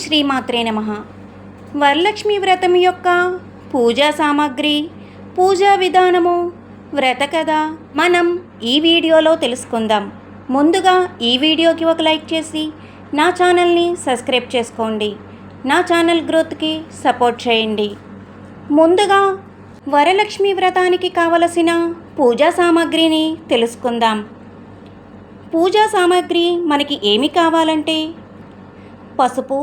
శ్రీమాత్రే నమ. వరలక్ష్మి వ్రతం యొక్క పూజా సామాగ్రి పూజా విధానము వ్రత కథ మనం ఈ వీడియోలో తెలుసుకుందాం. ముందుగా ఈ వీడియోకి ఒక లైక్ చేసి నా ఛానల్ని సబ్స్క్రైబ్ చేసుకోండి. నా ఛానల్ గ్రోత్కి సపోర్ట్ చేయండి. ముందుగా వరలక్ష్మి వ్రతానికి కావలసిన పూజా సామాగ్రిని తెలుసుకుందాం. పూజా సామాగ్రి మనకి ఏమి కావాలంటే పసుపు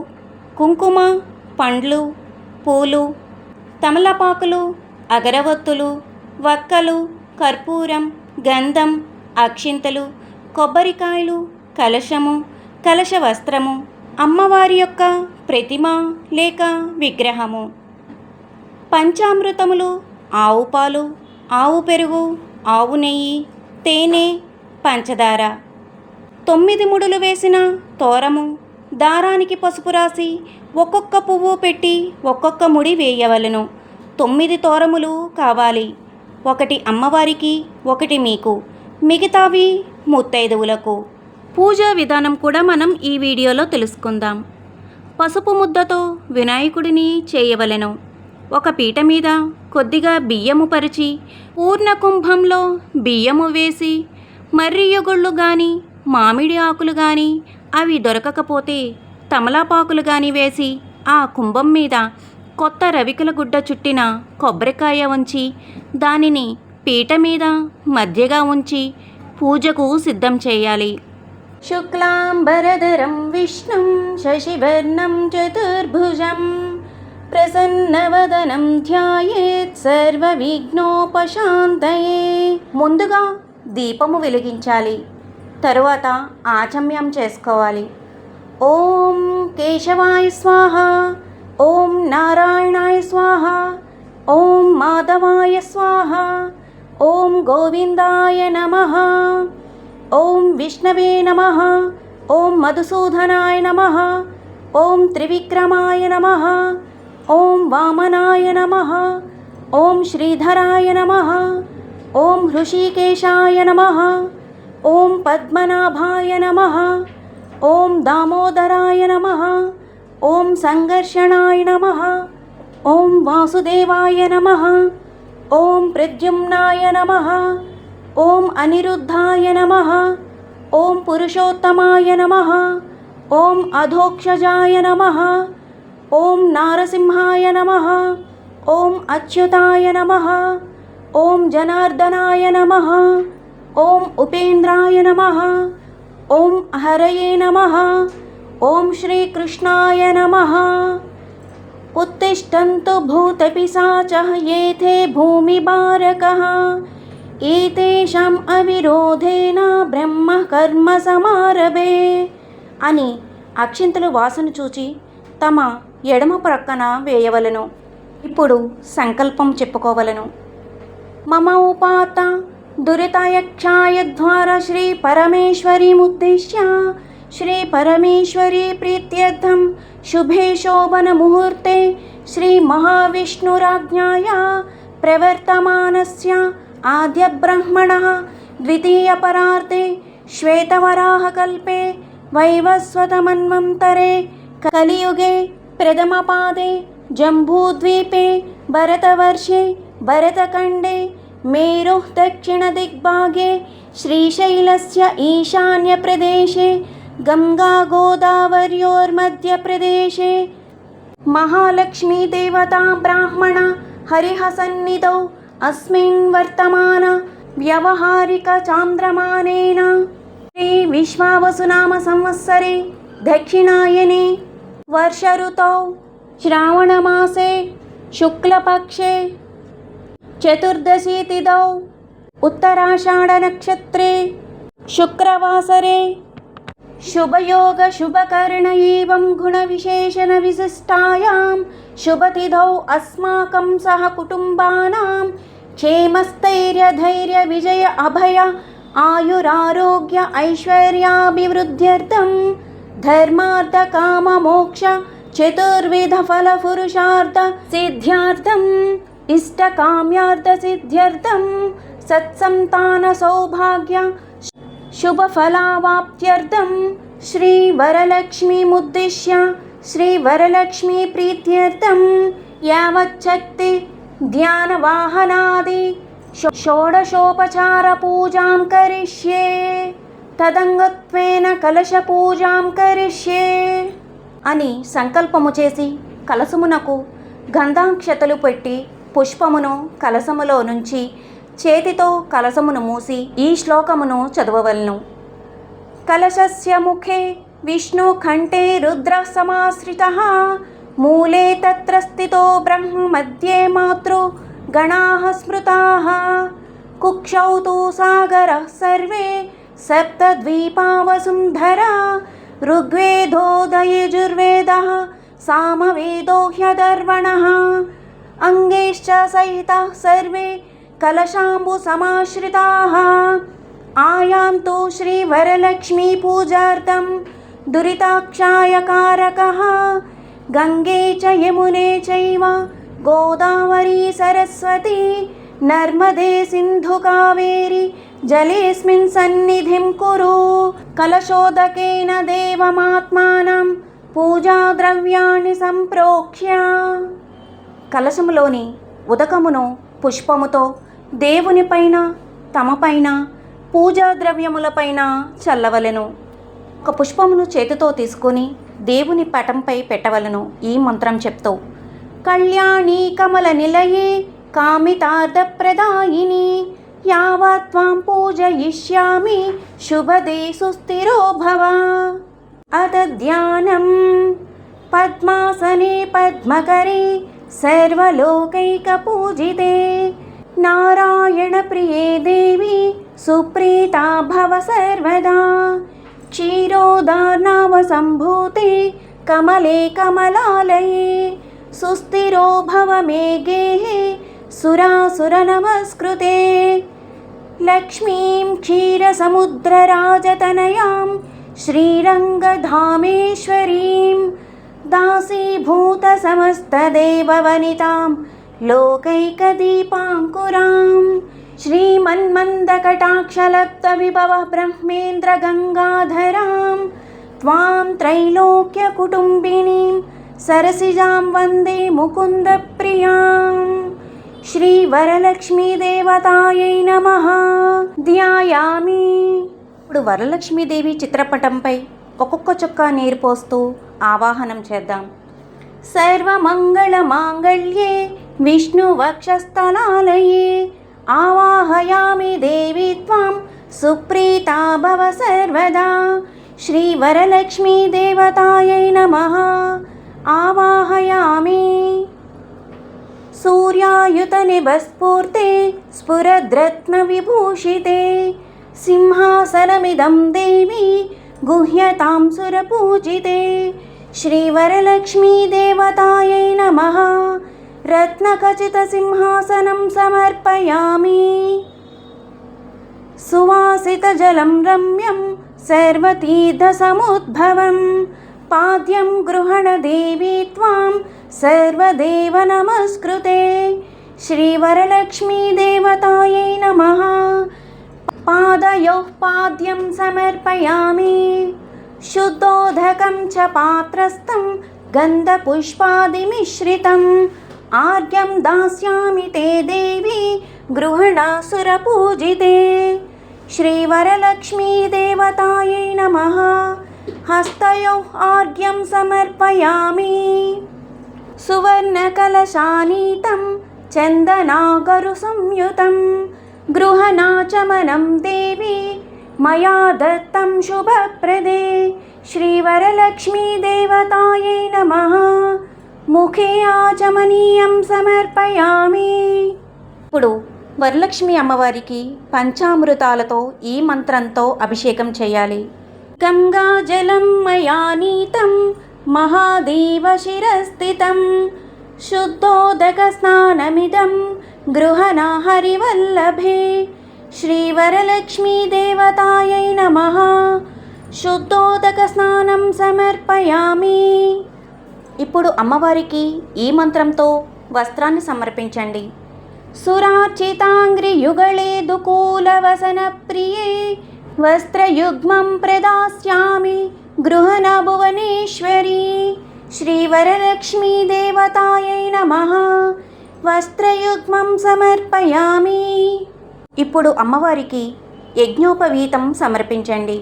కుంకుమ పండ్లు పూలు తమలపాకులు అగరవత్తులు వక్కలు కర్పూరం గంధం అక్షింతలు కొబ్బరికాయలు కలశము కలశ వస్త్రము అమ్మవారి యొక్క ప్రతిమ లేక విగ్రహము. పంచామృతములు ఆవు పాలు ఆవు పెరుగు ఆవు నెయ్యి తేనె పంచదార. తొమ్మిది ముడులు వేసిన తోరము దారానికి పసుపు రాసి ఒక్కొక్క పువ్వు పెట్టి ఒక్కొక్క ముడి వేయవలెను. తొమ్మిది తోరములు కావాలి. ఒకటి అమ్మవారికి ఒకటి మీకు. మిగతావి ముత్తైదువులకు. పూజా విధానం కూడా మనం ఈ వీడియోలో తెలుసుకుందాం. పసుపు ముద్దతో వినాయకుడిని చేయవలెను. ఒక పీట మీద కొద్దిగా బియ్యము పరిచి పూర్ణ కుంభంలో బియ్యము వేసి మర్రియగుళ్ళు కానీ మామిడి ఆకులు కానీ అవి దొరకకపోతే తమలాపాకులు గాని వేసి ఆ కుంభం మీద కొత్త రవికల గుడ్డ చుట్టిన కొబ్బరికాయ ఉంచి దానిని పీట మీద మధ్యగా ఉంచి పూజకు సిద్ధం చేయాలి. శుక్లాంబరధరం విష్ణుం శశివర్ణం చతుర్భుజం ప్రసన్నవదనం ధ్యాయేత్ సర్వ విఘ్నోపశాంతయే ముందుగా దీపము వెలిగించాలి. తరువాత ఆచమ్యం చేసుకోవాలి. ఓం కేశవాయ స్వాహ ఓం నారాయణాయ స్వాహ ఓం మాధవాయ స్వాహ ఓం గోవిందాయ నమ ఓం విష్ణవే నమ ఓం మధుసూదనాయ నమ ఓం త్రివిక్రమాయ నమ ఓం వామనాయ నమ ఓం శ్రీధరాయ నమ ఓం హృషికేశాయ నమ ఓం పద్మనాభాయ నమ ఓం దామోదరాయ నమ ఓం సంఘర్షణాయ నమ ఓం వాసుదేవాయ నమ ఓం ప్రద్యుమ్నాయ నమ ఓం అనిరుద్ధాయ నమ ఓం పురుషోత్తమాయ నమ ఓం అధోక్షజాయ నమ ఓం నారసింహాయ నమ ఓం అచ్యుతాయ నమ ఓం జనార్దనాయ నమ ఓం ఉపేంద్రాయ నమ ఓం హరయే నమ ఓం శ్రీకృష్ణాయ నమ उत्तिष्ठन्तु भूतपिशाचः येथे भूमिभारकः ఏతేషాం అవిరోధేన బ్రహ్మ కర్మ సమారభే అని అక్షింతలు వాసన చూచి తమ ఎడమ ప్రక్కన వేయవలను ఇప్పుడు సంకల్పం చెప్పుకోవలను మమ ఉపాత दुरितायक्षायध्वार श्रीपरमेश्वरीमुद्दिश्य श्रीपरमेश्वरी प्रीत्यर्थं शुभे शोभनमुहूर्ते श्रीमहाविष्णुराज्ञाया प्रवर्तमानस्य आद्यब्रह्मणः द्वितीयपरार्ते श्वेतवराहकल्पे वैवस्वतमन्वन्तरे कलियुगे प्रथमपादे जम्बूद्वीपे भरतवर्षे भरतखण्डे मेरुः दक्षिणदिग्भागे श्रीशैलस्य ईशान्यप्रदेशे गङ्गागोदावर्योर्मध्यप्रदेशे महालक्ष्मीदेवता ब्राह्मण हरिहसन्निधौ अस्मिन् वर्तमान व्यवहारिकचान्द्रमानेन श्रीविश्वावसुनामसंवत्सरे दक्षिणायने वर्षऋतौ श्रावणमासे शुक्लपक्षे चतुर्दशी तिथौ उत्तराषाढनक्षत्रे शुक्रवासरे शुभयोग शुभकर्ण एवं गुणविशेषणविशिष्टायां शुभतिथौ अस्माकं सह कुटुम्बानां क्षेमस्थैर्यधैर्य विजय अभय आयुरारोग्य ऐश्वर्याभिवृद्ध्यर्थं धर्मार्थकाममोक्ष चतुर्विधफलपुरुषार्थ सिद्ध्यार्थम् इष्टकाम्यार्थसिद्ध्यर्थं सत्सन्तानसौभाग्य शुभफलावाप्त्यर्थं श्रीवरलक्ष्मीमुद्दिश्य श्रीवरलक्ष्मी प्रीत्यर्थं यावच्छक्ति ध्यानवाहनादि షో- షోడశోపచారపూజాం కరిష్యే తదంగత్వేన కలశపూజాం కరిష్యే అని సంకల్పము చేసి కలసమునకు గంధాక్షతలు పెట్టి పుష్పమును కలసములో నుంచి చేతితో కలసమును మూసి ఈ శ్లోకమును చదవవలను. కలశస్య ముఖే విష్ణుఖంఠే రుద్ర సమాశ్రిత మూలే తత్ర స్థితో బ్రహ్మ మధ్యే మాతృ గణా స్మృతా. కుక్షౌ తు సాగరः సర్వే సప్తద్వీపావసుంధరా ఋగ్వేదోదయజుర్వేదः సామవేదో హ్యదర్వణः अङ्गैश्च सहिताः सर्वे कलशाम्बुसमाश्रिताः। आयान्तु श्रीवरलक्ष्मीपूजार्थं दुरिताक्षायकारकः। गङ्गे च यमुने चैव गोदावरी सरस्वती, नर्मदे सिन्धुकावेरि जलेऽस्मिन् सन्निधिं कुरु। कलशोदकेन देवमात्मानं पूजाद्रव्याणि सम्प्रोक्ष्य। కలశములోని ఉదకమును పుష్పముతో దేవునిపైన తమపైన పూజా ద్రవ్యములపైన చల్లవలెను. ఒక పుష్పమును చేతితో తీసుకొని దేవుని పటంపై పెట్టవలను. ఈ మంత్రం చెప్తూ కళ్యాణి కమల నిలయే కామితార్థప్రదాయిని ప్రదాయిని యావత్వాం పూజయిష్యామి శుభదే సుస్థిరో భవ. అత ధ్యానం పద్మాసనే పద్మకరే सर्वलोकैकपूजिते। नारायणप्रिये देवी सुप्रीता भव सर्वदा। क्षीरोदा कमले कमलालये। सुस्थिरो भव मेघेः सुरासुरनमस्कृते। लक्ष्मीं क्षीरसमुद्रराजतनयां श्रीरङ्गधामेश्वरीं दासीभूतसमस्तदेववनितां लोकैकदीपाङ्कुरां श्रीमन्मन्दकटाक्षलब्धविभवः ब्रह्मेन्द्रगङ्गाधरां त्वां त्रैलोक्यकुटुम्बिनीं सरसिजां वन्दे मुकुन्दप्रियाम् శ్రీవరలక్ష్మీదేవతాయై నమ ధ్యాయామి ఇప్పుడు వరలక్ష్మీదేవి చిత్రపటంపై ఒక్కొక్క చుక్క నీరు పోస్తూ ఆవాహనం చేద్దాం. సర్వమంగళమాంగళ్యే విష్ణువక్షస్థలాలయే ఆవాహయామి దేవి త్వం సుప్రీతా భవ సర్వదా శ్రీవరలక్ష్మీ దేవతాయై నమ. ఆవాహయామి. సూర్యాయుతనిభస్ఫూర్తే స్ఫురద్రత్నవిభూషితే సింహాసనమిదం దేవి గుహ్యతాం సురపూజితే. శ్రీవరలక్ష్మీదేవతాయై నమ. రత్నఖచితసింహాసనం సమర్పయామి. సువాసితజలం రమ్యం సర్వతీర్థసముద్భవం. పాద్యం గృహణదేవీ త్వాం సర్వదేవ నమస్కృతే శ్రీవరలక్ష్మీదేవతాయై నమః. पादयोः पाद्यं समर्पयामि शुद्धोदकं च पात्रस्थं गन्धपुष्पादिमिश्रितम् आर्घ्यं दास्यामि ते देवी गृहणासुरपूजिते श्रीवरलक्ष्मीदेवतायै नमः हस्तयोः आर्घ्यं समर्पयामि सुवर्णकलशानीतं चन्दनागरुसंयुतं गृहनाचमनं देवी मया दत्तं शुभप्रदे श्रीवरलक्ष्मीदेवतायै नमः ముఖే ఆచమనీయం సమర్పయామి ఇప్పుడు వరలక్ష్మి అమ్మవారికి పంచామృతాలతో ఈ మంత్రంతో అభిషేకం చేయాలి గంగాజలం మయా నీతం మహాదేవ శిరస్థితం శుద్ధోదక స్నానమిదం గృహణ హరివల్లభే శ్రీవరలక్ష్మీదేవతాయై నమ. నమః శుద్ధోదక స్నానం సమర్పయామి. ఇప్పుడు అమ్మవారికి ఈ మంత్రంతో వస్త్రాన్ని సమర్పించండి. సురార్చితాంగ్రి యుగళే దుకూలవసన ప్రియే వస్త్రయుగ్మం ప్రదాస్యామి గృహణ భువనేశ్వరి శ్రీవరలక్ష్మీదేవతాయై నమ. వస్త్రయుగ్మం సమర్పయామి. ఇప్పుడు అమ్మవారికి యజ్ఞోపవీతం సమర్పించండి.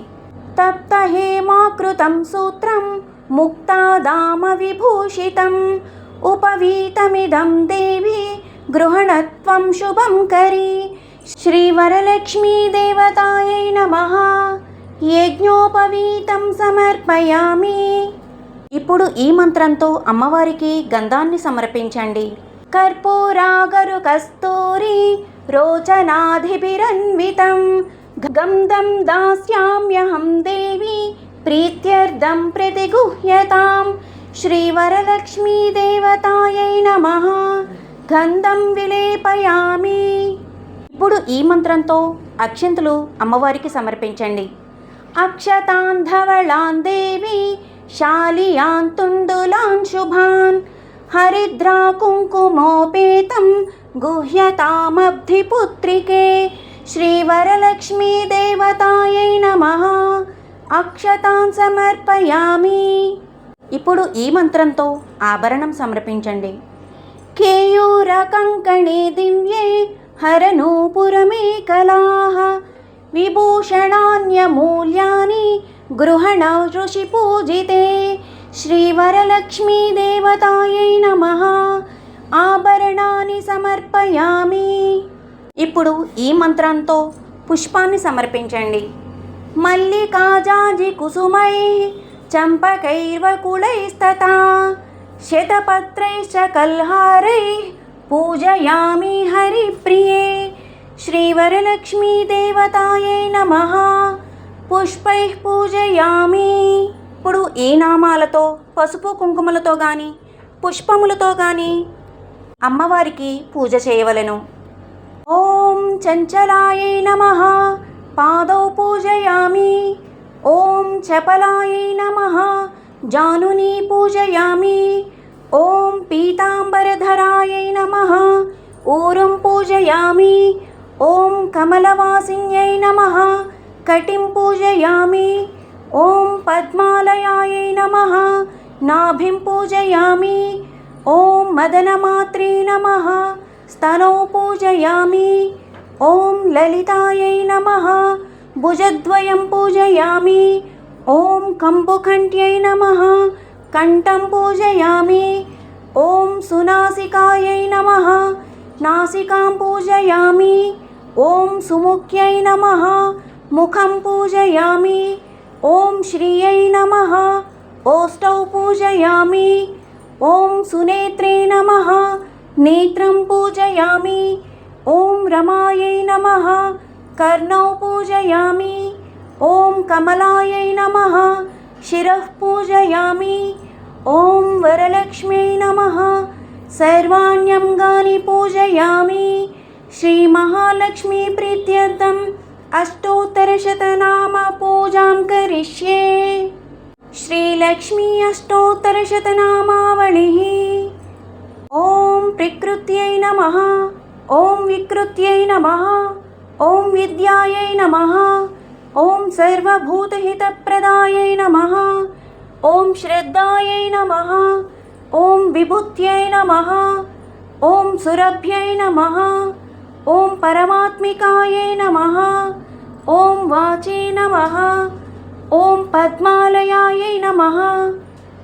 తప్తహేమాకృతం సూత్రం ముక్తాదామ విభూషితం. ఉపవీతమిదం దేవి గృహణత్వం శుభం కరి. శ్రీవరలక్ష్మీదేవతాయై నమ. యజ్ఞోపవీతం సమర్పయామి. ఇప్పుడు ఈ మంత్రంతో అమ్మవారికి గంధాన్ని సమర్పించండి. కర్పూరాగరు కస్తూరి రోచనాధిభిరన్వితం గంధం దాస్యామ్యహం దేవి ప్రీత్యర్థం ప్రతిగుహ్యతాం శ్రీవరలక్ష్మీదేవతాయై నమ గంధం విలేపయామి ఇప్పుడు ఈ మంత్రంతో అక్షంతులు అమ్మవారికి సమర్పించండి. అక్షతాంధవళాన్ దేవి శాలియాన్ తుండులాన్ శుభాన్। హరిద్రా కుంకుమోపేతం గుహ్యతామబ్ధిపుత్రికే శ్రీవరలక్ష్మీదేవతాయై నమ. అక్షతాం సమర్పయామి. ఇప్పుడు ఈ మంత్రంతో ఆభరణం సమర్పించండి. కేయూర కంకణే దివ్యే హరనూపురమేకలాः విభూషణాన్యమూల్యాని గృహణ ఋషి పూజితే శ్రీవరలక్ష్మీదేవతాయై నమ. ఆభరణాన్ని సమర్పయామి. ఇప్పుడు ఈ మంత్రంతో పుష్పాన్ని సమర్పించండి. మల్లికాజాజి కుసుమై చంపకైర్వకులైస్తతా. శతపత్రైశ్చ కల్హారై పూజయామి హరిప్రియే. శ్రీవరలక్ష్మీదేవతాయై నమ. పుష్పై పూజయామి. ఇప్పుడు ఈ నామాలతో పసుపు కుంకుమలతో కానీ పుష్పములతో కానీ అమ్మవారికి పూజ చేయవలెను. ఓం చంచలాయై నమ. పాదౌ పూజయామి. ఓం చపలాయై నమ. జానుని పూజయామి. ఓం పీతాంబరధరాయై నమ. ఊరుం పూజయామి. ఓం కమలవాసిన్యై నమ. కటిం పూజయామి. ఓం పద్మాలయాయై నమ నాభిం పూజయామి ఓం మదనమాత్రే నమ స్తనౌ పూజయామి ఓం లలితాయై నమ భుజద్వయం పూజయామి ఓం కంబుకంఠ్యై నమ కంఠం పూజయామి ఓం సునాసికాయై నమ నాసికాం పూజయామి ఓం సుముఖ్యై నమ ముఖం పూజయామి ఓం శ్రియై నమ ఓష్టౌ పూజయామి ఓం సునేత్రే నమ నేత్రం పూజయామి ఓం రమాయై నమ కర్ణౌ పూజయామి ఓం కమలాయై నమ శిరః పూజయామి ఓం వరలక్ష్మ్యై నమ సర్వాణ్యంగాని పూజయామి శ్రీమహాలక్ష్మీ ప్రీత్యర్థం అష్టోత్తరశతనామ పూజాం కరిష్యే శ్రీలక్ష్మీ అష్టోత్తరశతనామావళిः ఓం ప్రకృత్యై నమ ఓం వికృత్యై నమ ఓం విద్యాయై నమ ఓం సర్వభూతహితప్రదాయై నమ ఓం శ్రద్ధాయై నమ ఓం విభుత్యై నమ ఓం సురభ్యై నమ ఓం పరమాత్మికాయై నమ ఓం వాచే నమ ఓం పద్మాలయాయై నమ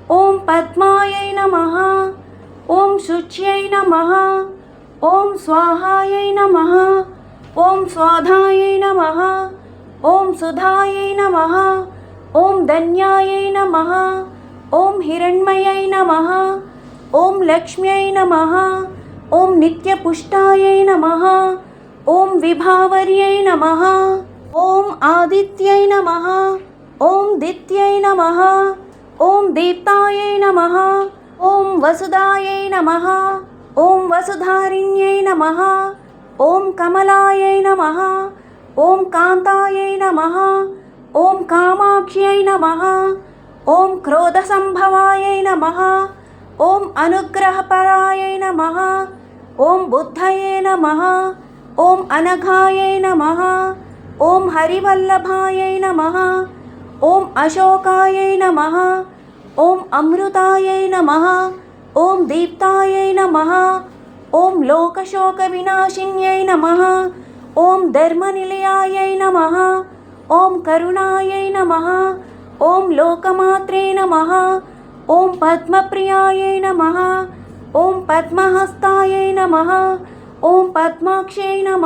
ఓం పద్మాయై నమ ఓం శుచ్యై నమ ఓం స్వాహాయై నమ ఓం స్వాధాయై నమ ఓం సుధాయై నమ ఓం ధన్యాయై నమ ఓం హిరణ్మయై నమ ఓం లక్ష్మ్యై నమ ఓం నిత్యపుష్టాయై నమ ఓం విభావర్యై నమ ఓం ఆదిత్యై నమ ఓం దిత్యై నమ ఓం దీప్తాయై నమ ఓం వసుదాయై నమ ఓం వసుధారిణ్యై నమ ఓం కమలాయై నమ ఓం కాంతాయై నమ ఓం కామాక్ష్యై నమ ఓం క్రోధసంభవాయై నమ ఓం అనుగ్రహపరాయై నమ ఓం బుద్ధయే నమ ఓం అనఘాయై నమ ఓం హరివల్లభాయై నమ ఓం అశోకాయై నమ ఓం అమృతాయై నమ ఓం దీప్తాయై నమ ఓం లోకశోక వినాశిన్యై నమ ఓం ధర్మనిలయాయై నమ ఓం కరుణాయై నమ ఓం లోకమాత్రే నమ ఓం పద్మప్రియాయై నమ ఓం పద్మహస్తాయై నమ ఓం పద్మాక్షై నమ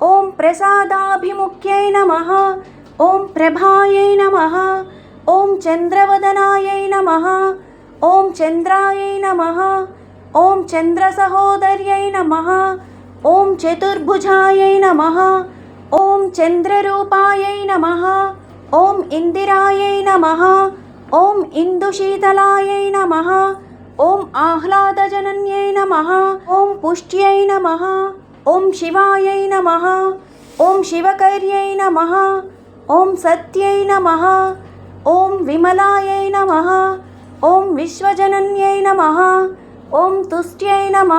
ఓం ప్రసాదాభిముఖ్యై నమ ఓం ప్రభాయై నమ ఓం చంద్రవదనాయై నమ ఓం చంద్రాయై నమ ఓం చంద్రసహోదర్యై నమ ఓం చతుర్భుజాయై నమ ఓం చంద్రరూపాయై నమ ఓం ఇందిరాయై నమ ఓం ఇందుశీతలాయై నమ ఓం ఆహ్లాదజనన్యై నమ ఓం పుష్ట్యై నమ ఓం శివాయై నమ ఓం శివకర్యై నమ ఓం సత్యై నమ ఓం విమలాయై నమ ఓం విశ్వజనన్యై నమ ఓం తుష్ట్యై నమ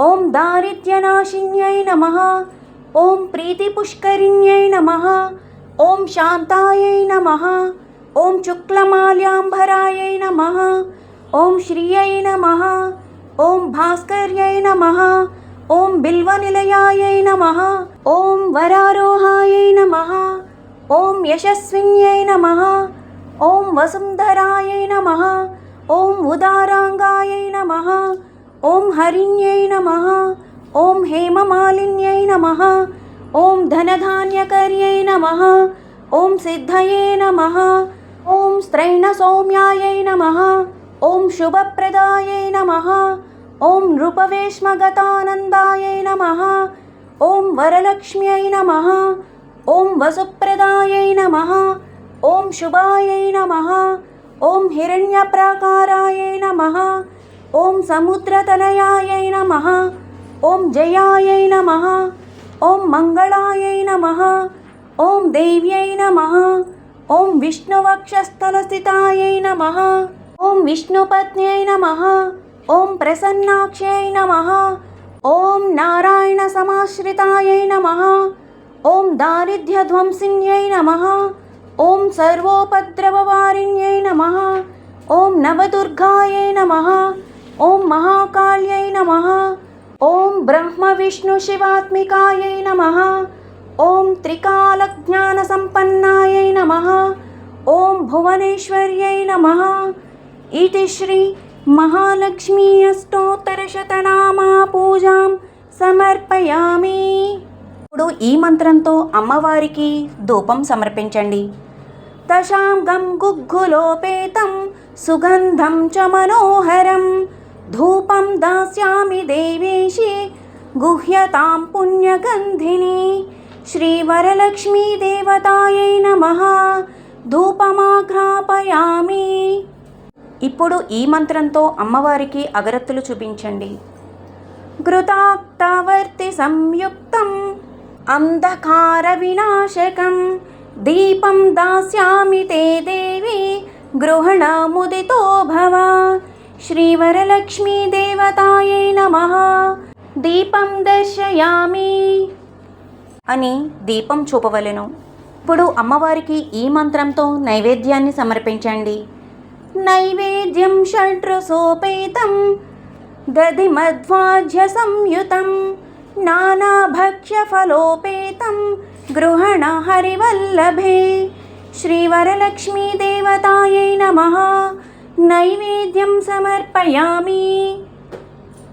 ఓం దారిద్ర్యనాశిన్యై నమ ఓం ప్రీతిపుష్కరిణ్యై నమ ఓం శాంతాయై నమ ఓం శుక్లమాల్యాంబరాయై నమ ఓం శ్రియై నమ ఓం భాస్కర్యై నమ ఓం బిల్వనిలయాయై నమ ఓం వరారోహాయై నమ ఓం యశస్విన్యై నమ ఓం వసుంధరాయై నమ ఓం ఉదారాంగాయై నమ ఓం హరిణ్యై నమ ఓం హేమమాలిన్యై నమ ఓం ధనధాన్యకర్యై నమ ఓం సిద్ధయే నమ ఓం స్త్రైణ సౌమ్యాయై నమ ఓం శుభప్రదాయై నమ ॐ नृपवेश्मगतानन्दायै नमः ॐ वरलक्ष्म्यै नमः ॐ वसुप्रदायै नमः ॐ शुभायै नमः ॐ हिरण्यप्राकारायै नमः ॐ समुद्रतनयायै नमः ॐ जयायै नमः ॐ मङ्गलायै नमः ॐ देव्यै नमः ॐ विष्णुवक्षस्थलस्थितायै नमः ॐ विष्णुपत्न्यै नमः ఓం ప్రసన్నాక్ష్యై నమ ఓం నారాయణ సమాశ్రితాయై నమ ఓం దారిద్ర్యధ్వంసిన్యై నమ ఓం సర్వోపద్రవవారిణ్యై నమ ఓం నవదుర్గాయై నమ ఓం మహాకాళ్యై నమ ఓం బ్రహ్మ విష్ణు శివాత్మికాయై నమ ఓం త్రికాలజ్ఞానసంపన్నాయై నమ ఓం భువనేశ్వర్యై నమ ఇతి శ్రీ మహాలక్ష్మీ అష్టోత్తరశతనామా పూజాం సమర్పయామి. ఇప్పుడు ఈ మంత్రంతో అమ్మవారికి ధూపం సమర్పించండి. దశాంగం గుగ్గులోపేతం సుగంధం చ మనోహరం. ధూపం దాస్యామి దేవేశి గుహ్యతాం పుణ్యగంధిని. శ్రీవరలక్ష్మీ దేవతాయై నమ. ధూపమాఘ్రాపయామి. ఇప్పుడు ఈ మంత్రంతో అమ్మవారికి అగరత్తులు చూపించండి. ఘృతాక్తావర్తి సంయుక్తం అంధకార వినాశకం దీపం దాస్యామి తే దేవి గృహణముదితో భవ శ్రీవరలక్ష్మీ దేవతాయే నమ దీపం దర్శయామి. అని దీపం చూపవలెను. ఇప్పుడు అమ్మవారికి ఈ మంత్రంతో నైవేద్యాన్ని సమర్పించండి. నైవేద్యం షడ్రసోపేతం दधिमध्वाज्यसंयुतं नानाभक्ष्यफलोपेतं गृहण हरिवल्लभे श्रीवरलक्ष्मीदेवतायै नमः నైవేద్యం సమర్పయామి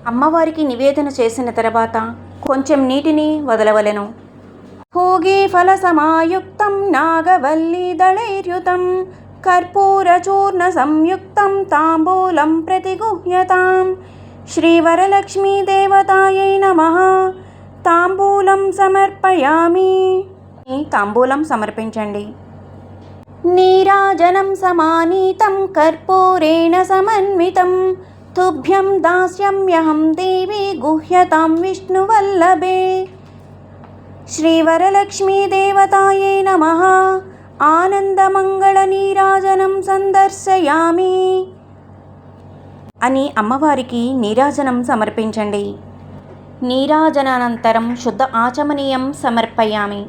అమ్మవారికి నివేదన చేసిన తర్వాత కొంచెం నీటిని వదలవలెను భోగే ఫలసమాయుక్తం నాగవల్లీదళైర్యుతం కర్పూరచూర్ణ సంయుక్తం తాంబూలం ప్రతిగుహ్యతాం శ్రీవరలక్ష్మీదేవతాయై నమ తాంబూలం సమర్పయామి తాంబూలం సమర్పించండి నీరాజనం సమానీతం కర్పూరేణ సమన్వితం తుభ్యం దాస్యమ్యహం దేవి గుహ్యతాం విష్ణువల్లభే శ్రీవరలక్ష్మీదేవతాయై నమ ఆనందమంగళనీరాజనం సందర్శయామి. అని అమ్మవారికి నీరాజనం సమర్పించండి. నీరాజనానంతరం శుద్ధ ఆచమనీయం సమర్పయామి.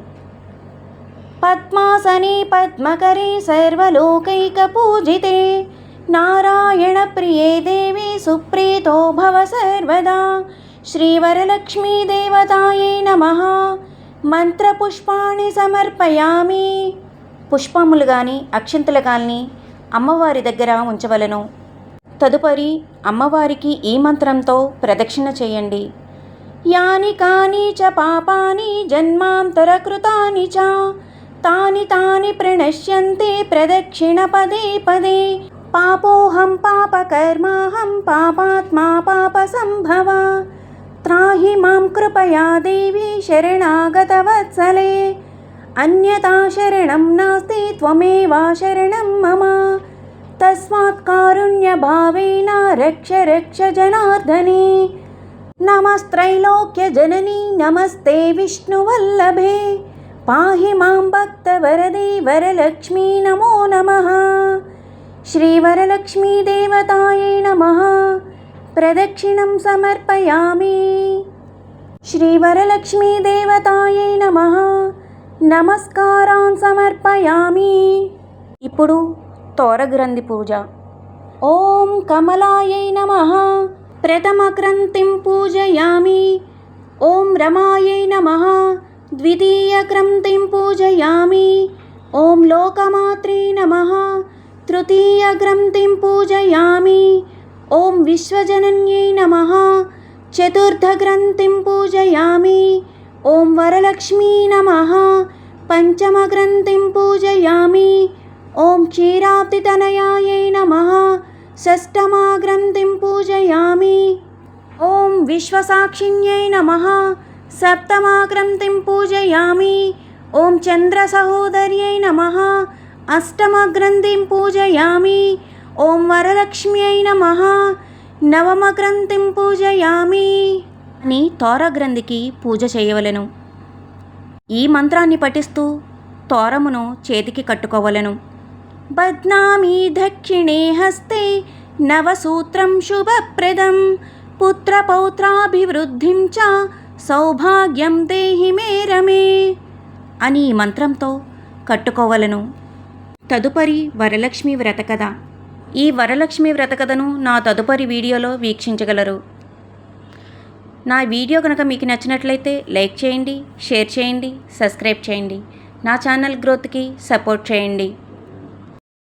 పద్మాసనే పద్మకరే సర్వలోకైక పూజితే నారాయణ ప్రియే దేవి సుప్రీతో భవ సర్వదా శ్రీవరలక్ష్మీదేవతాయై నమ. మంత్రపుష్పాణి సమర్పయామి. పుష్పములు కానీ అక్షంతలు కానీ అమ్మవారి దగ్గర ఉంచవలను. తదుపరి అమ్మవారికి ఈ మంత్రంతో ప్రదక్షిణ చేయండి. యాని కాని చ పాపాని జన్మాంతరకృతాని చ తాని తాని ప్రణశ్యంతే ప్రదక్షిణ పదే పదే. పాపోహం పాపకర్మాహం పాపాత్మా పాప సంభవ. త్రాహి మాం కృపయా దేవి శరణాగతవత్సలే అన్యతా శరణం నాస్తి త్వమేవా శరణం మమ తస్మాత్ కారుణ్య భావేన రక్ష రక్ష జనార్దనే నమస్త్రైలోక్య జననీ నమస్తే విష్ణువల్లభే పాహి మాం భక్తవరదే వరలక్ష్మీ నమో నమః శ్రీవరలక్ష్మీదేవతాయై నమ ప్రదక్షిణం సమర్పయామి శ్రీవరలక్ష్మీదేవతాయై నమః నమస్కారాన్ సమర్పయామి. ఇప్పుడు తోరగ్రంథి పూజ. ఓం కమలాయై నమ. ప్రథమగ్రంథిం పూజయామి. ఓం రమాయై నమ. ద్వితీయగ్రంథిం పూజయామి. ఓం లోకమాత్రే నమ. తృతీయగ్రంథిం పూజయామి. ఓం విశ్వజనన్యై నమ. చతుర్థగ్రంథిం పూజయామి. ఓం వరలక్ష్మీ నమ. పంచమగ్రంథిం పూజయామి. ఓం క్షీరాబ్దితనయాయై నమ. షష్టమాగ్రంథిం పూజయామి. ఓం విశ్వసాక్షిణ్యై నమ. సప్తమాగ్రంథిం పూజయామి. ఓం చంద్రసహోదర్యై నమ. అష్టమగ్రంథిం పూజయామి. ఓం వరలక్ష్మ్యై నమ. నవమగ్రంథిం పూజయామి. అని తోరగ్రంథికి పూజ చేయవలెను. ఈ మంత్రాన్ని పఠిస్తూ తోరమును చేతికి కట్టుకోవలెను. బద్నామీ దక్షిణే హస్తే నవసూత్రం శుభప్రదం. పుత్రపౌత్రాభివృద్ధిం చ సౌభాగ్యం దేహి మే రమే అని ఈ మంత్రంతో కట్టుకోవలను. తదుపరి వరలక్ష్మి వ్రత కథ ఈ వరలక్ష్మి వ్రత కథను నా తదుపరి వీడియోలో వీక్షించగలరు. నా వీడియో కనుక మీకు నచ్చినట్లయితే లైక్ చేయండి షేర్ చేయండి సబ్స్క్రైబ్ చేయండి. నా ఛానల్ గ్రోత్కి సపోర్ట్ చేయండి.